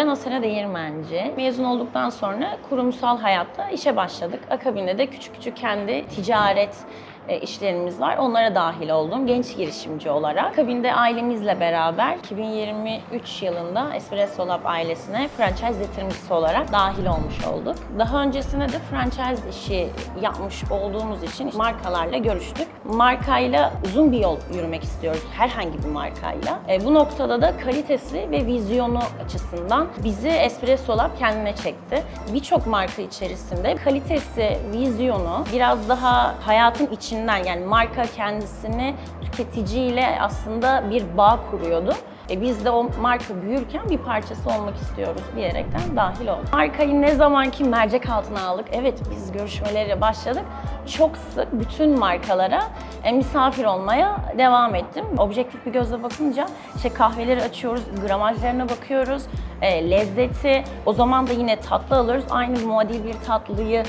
Ben o sene değirmenci. Mezun olduktan sonra kurumsal hayatta işe başladık. Akabinde de küçük küçük kendi ticaret işlerimiz var. Onlara dahil oldum genç girişimci olarak. Akabinde ailemizle beraber 2023 yılında Espresso Lab ailesine franchise yatırımcısı olarak dahil olmuş olduk. Daha öncesinde de franchise işi yapmış olduğumuz için markalarla görüştük. Markayla uzun bir yol yürümek istiyoruz herhangi bir markayla. E, bu noktada da kalitesi ve vizyonu açısından bizi Espresso Lab kendine çekti. Birçok marka içerisinde kalitesi, vizyonu biraz daha hayatın içinden yani marka kendisini tüketiciyle aslında bir bağ kuruyordu. E biz de o marka büyürken bir parçası olmak istiyoruz diyerekten dahil olduk. Markayı ne zamanki mercek altına aldık, evet biz görüşmelere başladık. Çok sık bütün markalara e, misafir olmaya devam ettim. Objektif bir gözle bakınca işte kahveleri açıyoruz, gramajlarına bakıyoruz, e, lezzeti. O zaman da yine tatlı alıyoruz. Aynı muadil bir tatlıyı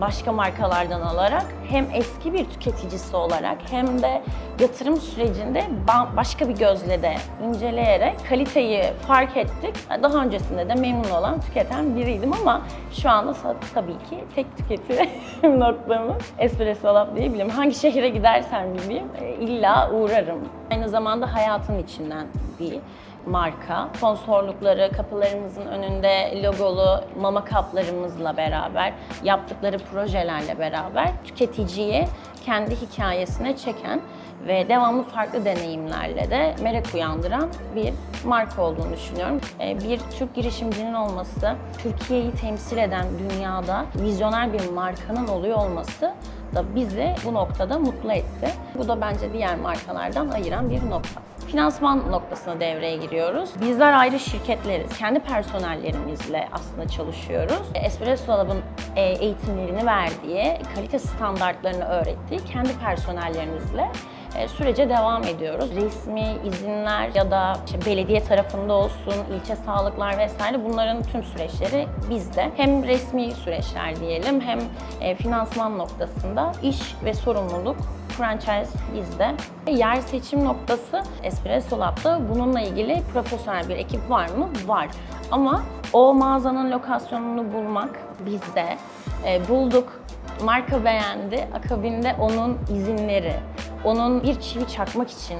başka markalardan alarak hem eski bir tüketicisi olarak hem de yatırım sürecinde ba- başka bir gözle de inceleyerek kaliteyi fark ettik. Daha öncesinde de memnun olan, tüketen biriydim ama şu anda tabii ki tek tüketici noktamız Espresso Lab diyebilirim. Hangi şehre gidersem gideyim e, illa uğrarım. Aynı zamanda hayatın içinden bir marka. Sponsorlukları kapılarımızın önünde logolu mama kaplarımızla beraber, yaptıkları projelerle beraber tüketiciyi kendi hikayesine çeken ve devamlı farklı deneyimlerle de merak uyandıran bir marka olduğunu düşünüyorum. Ee, Bir Türk girişimcinin olması, Türkiye'yi temsil eden dünyada vizyoner bir markanın oluyor olması da bizi bu noktada mutlu etti. Bu da bence diğer markalardan ayıran bir nokta. Finansman noktasına devreye giriyoruz. Bizler ayrı şirketleriz. Kendi personellerimizle aslında çalışıyoruz. Espresso Lab'ın e, eğitimlerini verdiği, kalite standartlarını öğrettiği kendi personellerimizle e, sürece devam ediyoruz. Resmi izinler ya da işte belediye tarafında olsun, ilçe sağlıklar vesaire bunların tüm süreçleri bizde. Hem resmi süreçler diyelim hem e, finansman noktasında iş ve sorumluluk franchise bizde. Yer seçim noktası Espresso Lab'da bununla ilgili profesyonel bir ekip var mı? Var. Ama o mağazanın lokasyonunu bulmak bizde. E, bulduk, marka beğendi, akabinde onun izinleri, onun bir çivi çakmak için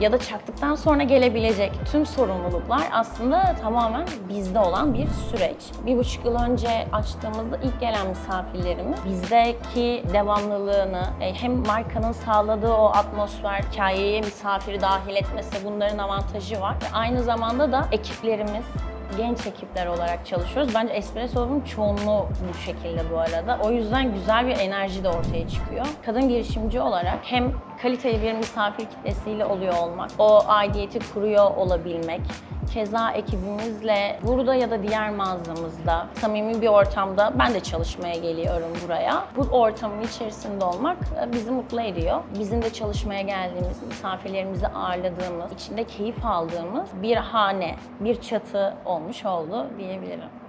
ya da çaktıktan sonra gelebilecek tüm sorumluluklar aslında tamamen bizde olan bir süreç. Bir buçuk yıl önce açtığımızda ilk gelen misafirlerimiz bizdeki devamlılığını e, hem markanın sağladığı o atmosfer, hikayeye misafiri dahil etmesi bunların avantajı var. Ve aynı zamanda da ekiplerimiz genç ekipler olarak çalışıyoruz. Bence Espresso'nun çoğunluğu bu şekilde bu arada. O yüzden güzel bir enerji de ortaya çıkıyor. Kadın girişimci olarak hem kaliteli bir misafir kitlesiyle oluyor olmak, o aidiyeti kuruyor olabilmek, keza ekibimizle burada ya da diğer mağazamızda samimi bir ortamda ben de çalışmaya geliyorum buraya. Bu ortamın içerisinde olmak e, bizi mutlu ediyor. Bizim de çalışmaya geldiğimiz, misafirlerimizi ağırladığımız, içinde keyif aldığımız bir hane, bir çatı olmuş oldu diyebilirim.